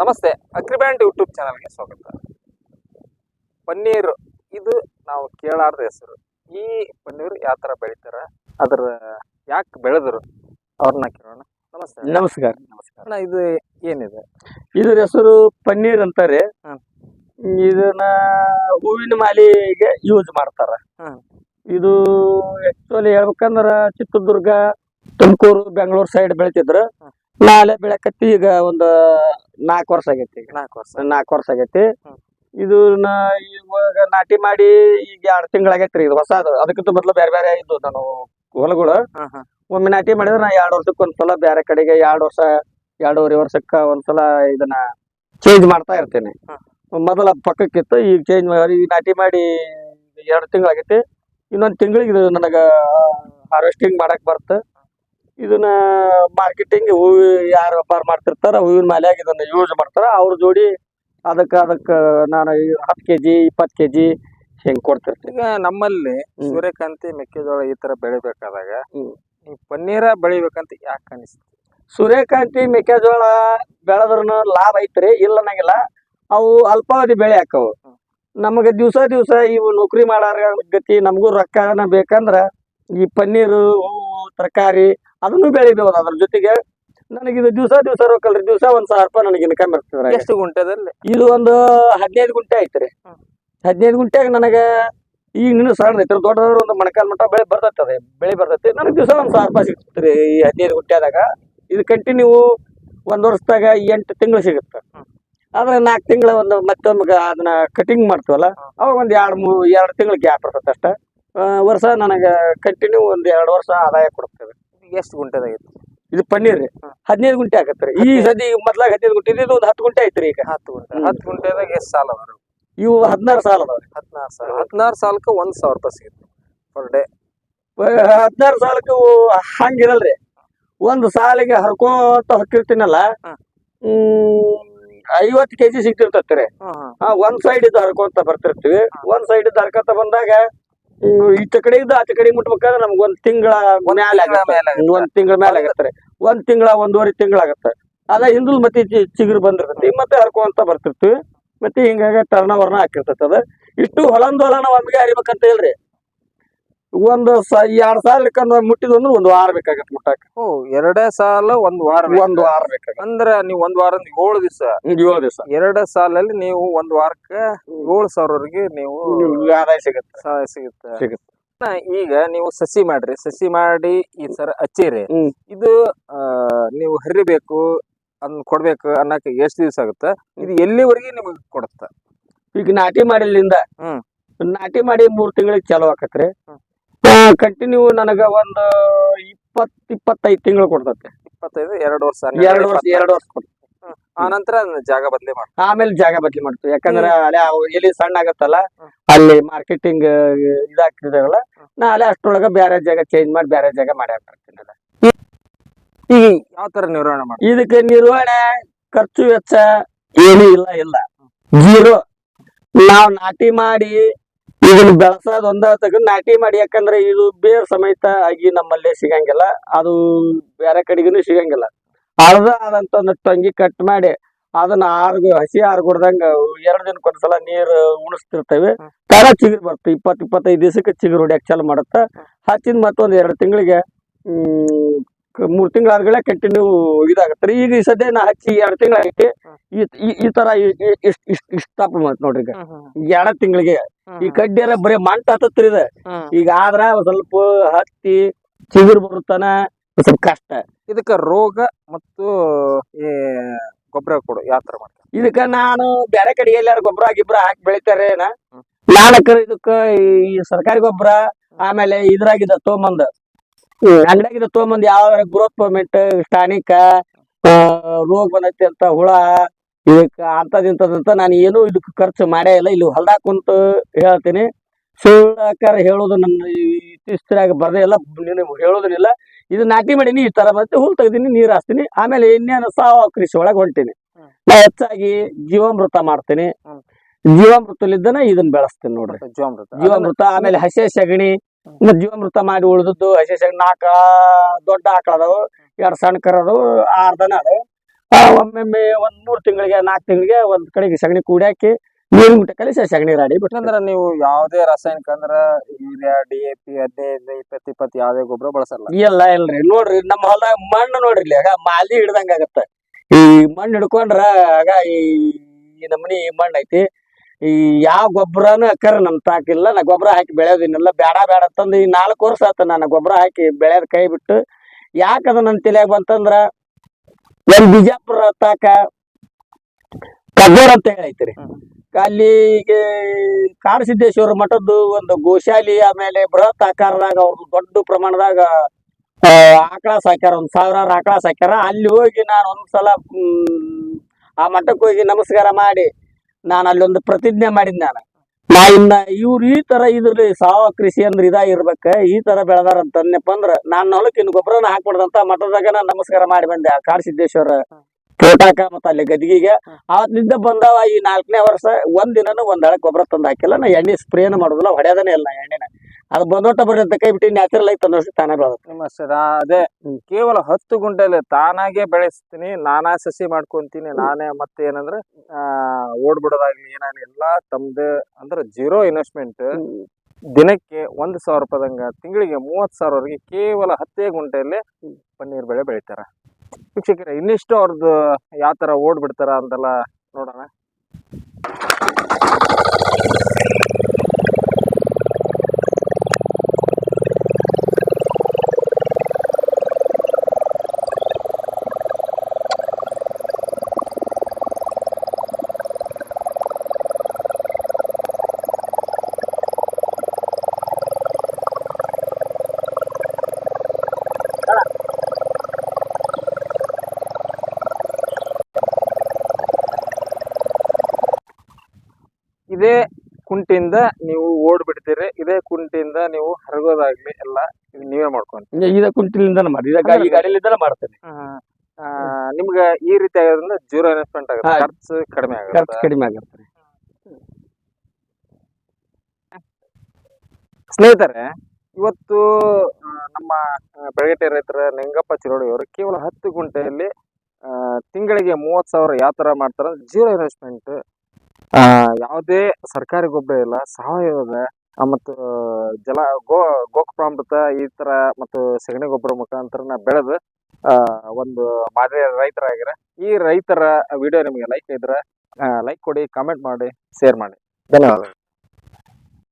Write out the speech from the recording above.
ನಮಸ್ತೆ ಅಗ್ರಿಬ್ಯಾಂಡ್ ಯೂಟ್ಯೂಬ್ ಚಾನಲ್ಗೆ ಸ್ವಾಗತ. ಪನ್ನೀರ್ ಇದು ನಾವು ಕೇಳಾರ್ದ ಹೆಸರು. ಈ ಪನ್ನೀರ್ ಯಾವ ಥರ ಬೆಳಿತಾರ ಅದ್ರ ಯಾಕೆ ಬೆಳೆದ್ರು? ಅವ್ರನ್ನ ಕೇಳೋಣ. ನಮಸ್ತೆ. ನಮಸ್ಕಾರ. ನಮಸ್ಕಾರ ಅಣ್ಣ ಇದು ಏನಿದೆ? ಇದ್ರ ಹೆಸರು ಪನ್ನೀರ್ ಅಂತಾರೆ. ಇದನ್ನ ಹೂವಿನ ಮಾಲಿಗೆ ಯೂಸ್ ಮಾಡ್ತಾರ. ಇದು ಆಕ್ಚುಲಿ ಹೇಳ್ಬೇಕಂದ್ರ ಚಿತ್ರದುರ್ಗ ತುಮಕೂರು ಬೆಂಗಳೂರು ಸೈಡ್ ಬೆಳಿತಿದ್ರು. ನಾಳೆ ಬೆಳಕತ್ತಿ ಈಗ ಒಂದು ನಾಲ್ಕು ವರ್ಷ ಆಗೈತಿ ಈಗ. ನಾಲ್ಕು ವರ್ಷ. ನಾಲ್ಕು ವರ್ಷ ಆಗೈತಿ. ಇದು ಇವಾಗ ನಾಟಿ ಮಾಡಿ ಈಗ ಎರಡು ತಿಂಗಳಾಗೈತ್ರಿ ಇದು ಹೊಸ ಅದಕ್ಕಿಂತ ಮೊದ್ಲು ಬೇರೆ ಬೇರೆ ಇದ್ದು ನಾನು ಹೊಲಗಳು. ಒಮ್ಮೆ ನಾಟಿ ಮಾಡಿದ್ರೆ ನಾ ಎರಡು ವರ್ಷಕ್ಕೆ ಒಂದ್ಸಲ ಬೇರೆ ಕಡೆಗೆ ಎರಡು ವರ್ಷ ಎರಡೂವರೆ ವರ್ಷಕ್ಕ ಒಂದ್ಸಲ ಇದನ್ನ ಚೇಂಜ್ ಮಾಡ್ತಾ ಇರ್ತೇನೆ. ಮೊದಲ ಪಕ್ಕಕ್ಕಿತ್ತು ಈಗ ಚೇಂಜ್ ಮಾಡಿ ಈಗ ನಾಟಿ ಮಾಡಿ ಎರಡು ತಿಂಗಳಾಗೈತಿ. ಇನ್ನೊಂದು ತಿಂಗಳಿಗೆ ಇದು ನನಗೆ ಹಾರ್ವೆಸ್ಟಿಂಗ್ ಮಾಡಕ್ ಬರುತ್ತೆ ಇದನ್ನ ಮಾರ್ಕೆಟಿಂಗ್ ಹೂವು ಯಾರು ವ್ಯಾಪಾರ ಮಾಡ್ತಿರ್ತಾರ ಹೂವಿನ ಮಾಲ್ಯಾಗ ಇದನ್ನ ಯೂಸ್ ಮಾಡ್ತಾರ ಅವ್ರ ಜೋಡಿ ಅದಕ್ಕೆ ಅದಕ್ಕೆ ನಾನು ಹತ್ತು ಕೆ ಜಿ ಇಪ್ಪತ್ತು ಕೆ ಜಿ ಹಿಂಗೆ ಕೊಡ್ತಿರ್ತೀನಿ. ಈಗ ನಮ್ಮಲ್ಲಿ ಸೂರ್ಯಕಾಂತಿ ಮೆಕ್ಕೆಜೋಳ ಈ ತರ ಬೆಳಿಬೇಕಾದಾಗ. ಈ ಪನ್ನೀರ ಬೆಳಿಬೇಕಂತ ಯಾಕೆ ಅನಿಸ್ತು? ಸೂರ್ಯಕಾಂತಿ ಮೆಕ್ಕೆಜೋಳ ಬೆಳೆದ್ರೂ ಲಾಭ ಐತ್ರಿ ಇಲ್ಲ ಅನ್ನಂಗಿಲ್ಲ. ಅವು ಅಲ್ಪಾವಧಿ ಬೆಳೆ ಹಾಕವು. ನಮಗೆ ದಿವಸ ದಿವಸ ಇವು ನೌಕರಿ ಮಾಡಾರ ಗತಿ ನಮಗೂ ರೊಕ್ಕನ ಬೇಕಂದ್ರ ಈ ಪನ್ನೀರು ಹೂವು ತರಕಾರಿ ಅದನ್ನು ಬೆಳಿಬಹುದು ಅದ್ರ ಜೊತೆಗೆ ನನಗೆ ಇದು ದಿವಸ ದಿವಸ ರೊಕ್ಕಲ್ರಿ ದಿವಸ ಒಂದ್ ಸಾವಿರ ರೂಪಾಯಿ ನನಗೆ ಇನ್ಕಮ್ ಇರ್ತದೆ ಎಷ್ಟು ಗುಂಟೆದಲ್ಲಿ ಇದು ಒಂದು ಹದಿನೈದು ಗುಂಟೆ ಐತ್ರಿ. ಹದಿನೈದು ಗುಂಟೆಗೆ ನನಗೆ ಈಗ ನೀನು ಸಣ್ಣ ಐತ್ರಿ ದೊಡ್ಡದವ್ರು ಒಂದು ಮಣಕಾಲ್ ಮಟ್ಟ ಬೆಳೆ ಬರ್ತೈತೆ ಬೆಳೆ ಬರ್ತೈತಿ ನನಗೆ ದಿವಸ ಒಂದ್ ಸಾವಿರ ರೂಪಾಯಿ ಸಿಗ್ತದೆ ಈ ಹದಿನೈದು ಗುಂಟೆದಾಗ ಇದು ಕಂಟಿನ್ಯೂ ಒಂದ್ ವರ್ಷದಾಗ ಎಂಟು ತಿಂಗಳು ಸಿಗುತ್ತೆ. ಆದ್ರೆ ನಾಲ್ಕು ತಿಂಗಳ ಒಂದು ಮತ್ತೊಮ್ಮೆ ಅದನ್ನ ಕಟಿಂಗ್ ಮಾಡ್ತೀವಲ್ಲ. ಅವಾಗ ಒಂದ್ ಎರಡು ಮೂರು ಎರಡು ತಿಂಗಳು ಗ್ಯಾಪ್ ಇರ್ತೈತೆ ಅಷ್ಟ. ವರ್ಷ ನನಗೆ ಕಂಟಿನ್ಯೂ ಒಂದ್ ಎರಡು ವರ್ಷ ಆದಾಯ ಕೊಡ್ತೇವೆ ಎಷ್ಟು ಗುಂಟೆದಾಗಿತ್ತು ಇದು ಪನ್ನೀರ್. ರೀ ಹದಿನೈದು ಗುಂಟೆ ಆಗತ್ತೆ ಈ ಸದಿ ಮೊದ್ಲಾಗ ಹದಿನೈದು ಗುಂಟೆ ಇದು ಒಂದು ಹತ್ತು ಗುಂಟೆ ಐತ್ರಿ ಈಗ. ಹತ್ತು ಗುಂಟೆ. ಹತ್ತು ಗುಂಟೆದಾಗ ಎಷ್ಟು ಸಾಲ ಅವರು ಇವು ಹದಿನಾರು ಸಾಲ ಅದಾವ್ರಿ ಹದಿನಾರು ಸಾಲ. ಹದಿನಾರು ಸಾಲಕ್ಕೆ ಒಂದ್ ಸಾವಿರ ರೂಪಾಯಿ ಸಿಗುತ್ತೆ ಪರ್ ಡೇ. ಹದಿನಾರು ಸಾಲಕ್ಕೆ ಹಂಗಿರಲ್ರಿ ಒಂದು ಸಾಲಿಗೆ ಹರ್ಕೋತ ಹೊಕ್ಕಿರ್ತೀನಲ್ಲ. ಹ್ಮ್ ಐವತ್ತು ಕೆಜಿ ಸಿಕ್ತಿರ್ತತ್ರಿ ಆ ಒಂದ್ ಸೈಡ್ ಇದ್ದು ಹರ್ಕೊಂತ ಬರ್ತಿರ್ತೀವಿ. ಒಂದ್ ಸೈಡ್ ಇದ್ದು ಹರ್ಕೊಂತ ಬಂದಾಗ ಈಚ ಕಡೆ ಇದ್ದ ಆಚೆ ಕಡೆ ಮುಟ್ಬೇಕಾದ್ರೆ ನಮ್ಗೆ ಒಂದ್ ತಿಂಗಳ ಒಂದ್ ಮ್ಯಾಲೆ ತಿಂಗ್ಳ ಆಗತ್ತೆ. ಮ್ಯಾಲೆ ಆಗತ್ತೆ. ಒಂದ್ ತಿಂಗಳ ಮೇಲೆ ಆಗತ್ತೆ ಒಂದ್ ತಿಂಗಳ ಒಂದೂವರೆ ತಿಂಗಳಾಗತ್ತೆ ಅದ ಹಿಂದಲ್ ಮತ್ತೆ ಚಿಗುರು ಬಂದಿರ್ತೈತಿ. ಮತ್ತೆ ಹರ್ಕೊಂತ ಬರ್ತಿರ್ತೀವಿ. ಮತ್ತೆ ಹಿಂಗಾಗಿ ಟರ್ನ್ ಓವರ್ನ ಹಾಕಿರ್ತೈತಿ ಅದ. ಇಷ್ಟು ಹೊಲಂದ್ ಹೊಲನ ಒಮ್ಮೆಗೆ ಹರಿಬೇಕಂತ ಹೇಳ್ರಿ ಒಂದು ಎರಡ್ ಸಾಲ ಮುಟ್ಟಿದ್ ಅಂದ್ರೆ ಒಂದ್ ವಾರ ಬೇಕಾಗತ್ತೆ ಮುಟ್ಟಾಕ. ಎರಡೇ ಸಾಲ ಒಂದ್ ವಾರ. ಒಂದ್ ವಾರ ಬೇಕಾಗತ್ತೆ. ಅಂದ್ರೆ ನೀವು ಒಂದ್ ವಾರ ಏಳು ದಿವಸ? ಏಳು ದಿವಸ. ಎರಡೇ ಸಾಲಲ್ಲಿ ನೀವು ಒಂದ್ ವಾರಕ್ಕೆ ಏಳು ಸಾವಿರವರೆಗೆ ನೀವು ಆದಾಯ ಸಿಗುತ್ತೆ. ಸಹಾಯ ಸಿಗುತ್ತೆ. ಸಿಗುತ್ತೆ. ಈಗ ನೀವು ಸಸಿ ಮಾಡ್ರಿ. ಸಸಿ ಮಾಡಿ ಈ ಸರ ಹಚ್ಚಿರಿ. ಇದು ನೀವು ಹರಿಬೇಕು ಅದನ್ನ ಕೊಡ್ಬೇಕು ಅನ್ನಕ್ಕೆ ಎಷ್ಟ್ ದಿವಸ ಆಗುತ್ತೆ? ಇದು ಎಲ್ಲಿವರೆಗೆ ನಿಮಗೆ ಕೊಡುತ್ತ? ಈಗ ನಾಟಿ ಮಾಡಿಲಿಂದ ಹ್ಮ್. ನಾಟಿ ಮಾಡಿ ಮೂರ್ ತಿಂಗಳಿಗೆ ಚಾಲು ಆಕತ್ರಿ. ಕಂಟಿನ್ಯೂ ನನಗ ಒಂದು ಇಪ್ಪತ್ ಇಪ್ಪತ್ತೈದು ತಿಂಗಳು ಕೊಡ್ತೈತೆ. ಇಪ್ಪತ್ತೈದು ಎರಡು ವರ್ಷ ಎರಡು ವರ್ಷ ಎರಡು ವರ್ಷ ಕೊಡ್ತೈತೆ. ಆ ನಂತರ ಜಾಗ ಬದಲಿ ಮಾಡಿ. ಆಮೇಲೆ ಜಾಗ ಬದ್ಲಿ ಮಾಡ್ತೀವಿ. ಯಾಕಂದ್ರೆ ಅಲ್ಲೇ ಎಲ್ಲಿ ಸಣ್ಣ ಆಗತ್ತಲ್ಲ ಅಲ್ಲಿ ಮಾರ್ಕೆಟಿಂಗ್ ಇದಾಗ್ತಿದಾವಲ್ಲ ಹ್ಮ್. ನಾ ಅಲ್ಲೇ ಅಷ್ಟೊಳಗ ಬೇರೆ ಜಾಗ ಚೇಂಜ್ ಮಾಡಿ ಬೇರೆ ಜಾಗ ಮಾಡಿ ಹಾಕ್ತೀನಿ ಈಗ ಯಾವ ತರ ನಿರ್ವಹಣೆ ಮಾಡಿ? ಇದಕ್ಕೆ ನಿರ್ವಹಣೆ ಖರ್ಚು ವೆಚ್ಚ ಏನೂ ಇಲ್ಲ ಇಲ್ಲ. ಜೀರೋ ನಾವು ನಾಟಿ ಮಾಡಿ ಇದನ್ನ ಬೆಳೆಸೋದ್ ಒಂದ ತಗೊಂಡ್ ನಾಟಿ ಮಾಡಿ ಯಾಕಂದ್ರೆ ಇದು ಬೇರ್ ಸಮೇತ ಆಗಿ ನಮ್ಮಲ್ಲೇ ಸಿಗಂಗಿಲ್ಲ. ಅದು ಬೇರೆ ಕಡೆಗೂ ಸಿಗಂಗಿಲ್ಲ. ಅರ್ಧ ಆದಂತ ಒಂದು ಟೊಂಗಿ ಕಟ್ ಮಾಡಿ ಅದನ್ನ ಆರ್ಗು ಹಸಿ ಆರ್ಗೊಡ್ದಂಗ ಎರಡ್ ದಿನಕ್ಕೆ ಒಂದ್ಸಲ ನೀರು ಉಣಿಸ್ತಿರ್ತೇವೆ. ತರ ಚಿಗುರು ಬರುತ್ತೆ. ಇಪ್ಪತ್ ಇಪ್ಪತ್ತೈದು ದಿವಸಕ್ಕೆ ಚಿಗುರು ಹೊಡ್ಯಾಕ್ ಚಾಲು ಮಾಡುತ್ತ. ಹಚ್ಚಿದ ಮತ್ತೊಂದ್ ಎರಡು ತಿಂಗಳಿಗೆ ಹ್ಮ್ ಮೂರ್ ತಿಂಗಳ ಆದ್ಗಳೇ ಕಂಟಿನ್ಯೂ ಇದಾಗತ್ತೆ. ಈಗ ಈ ಸದ್ಯ ನಾ ಹಚ್ಚಿ ಎರಡ್ ತಿಂಗಳ ಐತಿ ಈ- ತರ ಇಷ್ಟ ಇಷ್ಟ್ ಮಾಡ್ತ ನೋಡ್ರಿ ಈಗ. ಎರಡ್ ತಿಂಗಳಿಗೆ. ಈ ಕಡ್ಡಿಯರ ಬರೀ ಮಂಟ ಹತ್ತತ್ರಿ ಇದ. ಈಗ ಆದ್ರ ಸ್ವಲ್ಪ ಹತ್ತಿ ಚಿಗುರು ಬರುತ್ತಾನ ಸ್ವಲ್ಪ ಕಷ್ಟ. ಇದಕ್ಕ ರೋಗ ಮತ್ತು ಗೊಬ್ಬರ ಕೊಡು ಯಾವ ತರ ಮಾಡ್ತಾರೆ? ಇದಕ್ಕ ನಾನು ಬೇರೆ ಕಡೆ ಎಲ್ಲಾರ ಗೊಬ್ಬರ ಗಿಬ್ಬರ ಹಾಕಿ ಬೆಳಿತಾರೆ ನಾಲ್ಕರ. ಇದಕ್ಕ ಈ ಸರ್ಕಾರಿ ಗೊಬ್ಬರ ಆಮೇಲೆ ಇದ್ರಾಗಿದ್ದ ತೊಗೊಂಬಂದ ಅಂಗಡಿಯಾಗಿದ ತಗೊಂಬಂದ್ ಯಾವ ಗ್ರೋತ್ ಪರ್ಮೆಂಟ್ ಸ್ಟಾನಿಕ ರೋಗ ಬಂದೈತಿ ಅಂತ ಹುಳ ಇದಕ್ಕ ಅಂತದಿಂತದಂತ ನಾನು ಏನು ಇದಕ್ಕೆ ಖರ್ಚು ಮಾಡೇ ಇಲ್ಲ. ಇಲ್ಲಿ ಹೊಲ್ದಾಗ ಕುಂತು ಹೇಳ್ತೀನಿ. ಸುಳ್ಳಾಕಾರ ಹೇಳೋದು ನನ್ನ ಇತ್ತೀಚಿನಾಗ ಬರದೇ ಇಲ್ಲ. ನೀನು ಹೇಳೋದಿಲ್ಲ ಇದು ನಾಟಿ ಮಾಡೀನಿ ಈ ತರ ಮತ್ತೆ ಹುಲ್ ತೆಗ್ದೀನಿ ನೀರ್ ಹಾಸ್ತೀನಿ. ಆಮೇಲೆ ಇನ್ನೇನು ಸಾವ ಕೃಷಿ ಒಳಗೆ ಹೊಂಟೀನಿ. ನಾ ಹೆಚ್ಚಾಗಿ ಜೀವಾಮೃತ ಮಾಡ್ತೀನಿ. ಜೀವಾಮೃತಲಿದ್ದನ ಇದನ್ನ ಬೆಳೆಸ್ತೀನಿ ನೋಡ್ರಿ. ಜೀವಾಮೃತ. ಆಮೇಲೆ ಹಸೆ ಸಗಣಿ ಮತ್ತ್ ಜೀವಾಮೃತ ಮಾಡಿ ಉಳಿದದ್ದು ಹಸಿ ನಾಲ್ಕ ದೊಡ್ಡ ಆಕಳ ಅದಾವು. ಎರಡ್ ಸಣ್ಣ ಕರ ಅದಾವು. ಆರ್ ದನ ಅದಾವು ಒಮ್ಮೊಮ್ಮೆ ಒಂದ್ ಮೂರ್ ತಿಂಗಳಿಗೆ ನಾಲ್ಕು ತಿಂಗಳಿಗೆ ಒಂದ್ ಕಡೆಗೆ ಸಗಣಿ ಕೂಡಿ ಹಾಕಿ ಮುಟ್ಟ ಕಲಿಸಿ ಸಗಣಿ ರಾಡಿ ಬಿಟ್ಟು ಯಾಕಂದ್ರ ನೀವು ಯಾವುದೇ ರಾಸಾಯನಿಕ ಅಂದ್ರ ಯೂರಿಯಾ ಡಿ ಎ ಪಿ ಹದಿನೈದು ಇಪ್ಪತ್ತು ಇಪ್ಪತ್ತು ಯಾವುದೇ ಗೊಬ್ಬರ ಬಳಸಲ್ಲ. ಇಲ್ಲ ಇಲ್ರಿ. ನೋಡ್ರಿ ನಮ್ಮ ಹೊಲದಾಗ ಮಣ್ಣು ನೋಡ್ರಿ ಆಗ ಮಾಲಿ ಹಿಡ್ದಂಗ ಆಗತ್ತ. ಈ ಮಣ್ಣು ಹಿಡ್ಕೊಂಡ್ರ ಆಗ ಈ ನಮ್ಮನಿ ಮಣ್ಣು ಐತಿ ಈ ಯಾವ ಗೊಬ್ಬರನು ಅಕ್ಕರ ನಮ್ ತಾಕಿಲ್ಲ ನಾ ಗೊಬ್ಬರ ಹಾಕಿ ಬೆಳೆಯೋದಿನ್ನೆಲ್ಲ ಬೇಡ ಬೇಡ ಅಂತಂದು ಈ ನಾಲ್ಕು ವರ್ಷ ಆತ ನಾನು ಗೊಬ್ಬರ ಹಾಕಿ ಬೆಳೆಯೋದ್ ಕೈ ಬಿಟ್ಟು. ಯಾಕದ ನನ್ ನನ್ನ ತಲೆಯಾಗ ಬಂತಂದ್ರ ಒಂದ್ ಬಿಜಾಪುರ ತಾಕ ಕಗ್ಗೋರ್ ಅಂತ ಹೇಳೈತ್ರಿ. ಅಲ್ಲಿ ಕಾಡಸಿದ್ದೇಶ್ವರ ಮಠದ್ದು ಒಂದು ಗೋಶಾಲಿ ಆಮೇಲೆ ಬೃಹತ್ ಆಕಾರದಾಗ ಅವ್ರದ್ದು ದೊಡ್ಡ ಪ್ರಮಾಣದಾಗ ಆ, ಆಕಳ ಸಾಕ್ಯಾರ ಒಂದ್ ಸಾವಿರಾರು ಆಕಳ ಸಾಕ್ಯಾರ. ಅಲ್ಲಿ ಹೋಗಿ ನಾನು ಒಂದ್ಸಲ ಆ ಮಠಕ್ಕೆ ಹೋಗಿ ನಮಸ್ಕಾರ ಮಾಡಿ ನಾನು ಅಲ್ಲೊಂದು ಪ್ರತಿಜ್ಞೆ ಮಾಡಿದ್ ನಾನು. ನಾ ಇನ್ನ ಇವ್ರು ಈ ತರ ಇದ್ರಲ್ಲಿ ಸಾವ ಕೃಷಿ ಅಂದ್ರೆ ಇದಾಗಿರ್ಬೇಕ ಈ ತರ ಬೆಳೆದಾರ ಅಂತ ಅಂದ್ನಪ್ಪ ಅಂದ್ರ ನಾನ್ ಹೊಲಕ್ಕೆ ಇನ್ನು ಗೊಬ್ಬರನ ಹಾಕ್ಬಿಡ್ದಂತ ಮಠದಾಗ ನಾನು ನಮಸ್ಕಾರ ಮಾಡಿ ಬಂದೆ ಆ ಕಾಡಸಿದ್ದೇಶ್ವರ ತೋಟಾಕ ಮತ್ತ ಅಲ್ಲಿ ಗದ್ಗಿಗೆ. ಅವತ್ತಿನಿಂದ ಬಂದಾವ ಈ ನಾಲ್ಕನೇ ವರ್ಷ ಒಂದ್ ದಿನನು ಒಂದ್ ಹಳಕ್ ಗೊಬ್ಬರ ತಂದು ಹಾಕಿಲ್ಲ, ನಾ ಎಣ್ಣೆ ಸ್ಪ್ರೇನು ಮಾಡುದಿಲ್ಲ, ಹೊಡೆಯೋದನೇ ಇಲ್ಲ ಎಣ್ಣೆನ. ಅದು ಬಂದೋಟ ಬರೀ ಅಂತ ಕೈ ಬಿಟ್ಟು ನ್ಯಾಚುರಲ್ ಆಗಿ ತಂದೋಷ್ಟು ತಾನೇ ಬೆಳೆದ. ನಿಮ್ಮ ಸ- ಅದೇ ಕೇವಲ ಹತ್ತು ಗುಂಟೆಲಿ ತಾನಾಗೆ ಬೆಳೆಸ್ತೀನಿ ನಾನಾ ಸಸಿ ಮಾಡ್ಕೊಂತೀನಿ ನಾನೇ ಮತ್ತೆ ಏನಂದ್ರೆ ಆ ಓಡ್ಬಿಡೋದಾಗ್ಲಿ ಏನಾಗ್ಲಿ ಎಲ್ಲಾ ತಮ್ದೇ ಅಂದ್ರೆ ಜೀರೋ ಇನ್ವೆಸ್ಟ್ಮೆಂಟ್ ದಿನಕ್ಕೆ ಒಂದ್ ಸಾವಿರ ರೂಪಾಯಿದಂಗ ತಿಂಗಳಿಗೆ ಮೂವತ್ ಸಾವಿರವರೆಗೆ ಕೇವಲ ಹತ್ತೇ ಗುಂಟೆಯಲ್ಲಿ ಪನ್ನೀರ್ ಬೆಳೆ ಬೆಳಿತಾರ. ಶಿಕ್ಷಕರ ಇನ್ನಿಷ್ಟು ಅವ್ರದ್ದು ಯಾವ ತರ ಓಡ್ಬಿಡ್ತಾರ ಅಂತೆಲ್ಲ ನೋಡೋಣ. ಇದೇ ಕುಂಟಿಯಿಂದ ನೀವು ಓಡ್ಬಿಡ್ತೀರಿ ಇದೇ ಕುಂಟಿಯಿಂದ ನೀವು ಹರಗೋದಾಗ್ಲಿ ಎಲ್ಲ ನೀವೇ ಮಾಡ್ಕೊಂತೀವಿ ಇದ ಕುಂಟಿಲಿಂದ ಮಾಡಿ ಇದ ಈ ಗಾಡಿಲಿಂದನ ಮಾಡ್ತೇನೆ. ನಿಮ್ಗೆ ಈ ರೀತಿ ಆಗೋದ್ರಿಂದ ಜೀರೋ ಇನ್ವೆಸ್ಟ್ಮೆಂಟ್ ಆಗುತ್ತೆ. ಖರ್ಚು ಕಡಿಮೆ ಖರ್ಚು ಆಗುತ್ತೆ ಕಡಿಮೆ ಆಗುತ್ತೆ. ಸ್ನೇಹಿತರೆ ಇವತ್ತು ನಮ್ಮ ಬೆಳಗಟ್ಟೆ ರೈತರ ನಿಂಗಪ್ಪ ಚಿರೋಡಿ ಅವರು ಕೇವಲ ಹತ್ತು ಗುಂಟೆಯಲ್ಲಿ ತಿಂಗಳಿಗೆ ಮೂವತ್ತು ಸಾವಿರ ಯಾವ ಥರ ಮಾಡ್ತಾರೆ ಜೀರೋ ಇನ್ವೆಸ್ಟ್ಮೆಂಟ್ ಯಾವುದೇ ಸರ್ಕಾರಿ ಗೊಬ್ಬರ ಇಲ್ಲ ಸಾವಯವದ ಆ, ಮತ್ತು ಜಲ ಗೋ ಗೋಕೃಪಾಮೃತ ಈ ತರ ಮತ್ತು ಸಗಣಿ ಗೊಬ್ಬರ ಮುಖಾಂತರ ಬೆಳೆದು ಆ, ಒಂದು ಮಾದರಿ ರೈತರಾಗಿರ ಈ ರೈತರ ವಿಡಿಯೋ ನಿಮಗೆ ಲೈಕ್ ಇದ್ರೆ ಲೈಕ್ ಕೊಡಿ ಕಾಮೆಂಟ್ ಮಾಡಿ ಶೇರ್ ಮಾಡಿ. ಧನ್ಯವಾದಗಳು.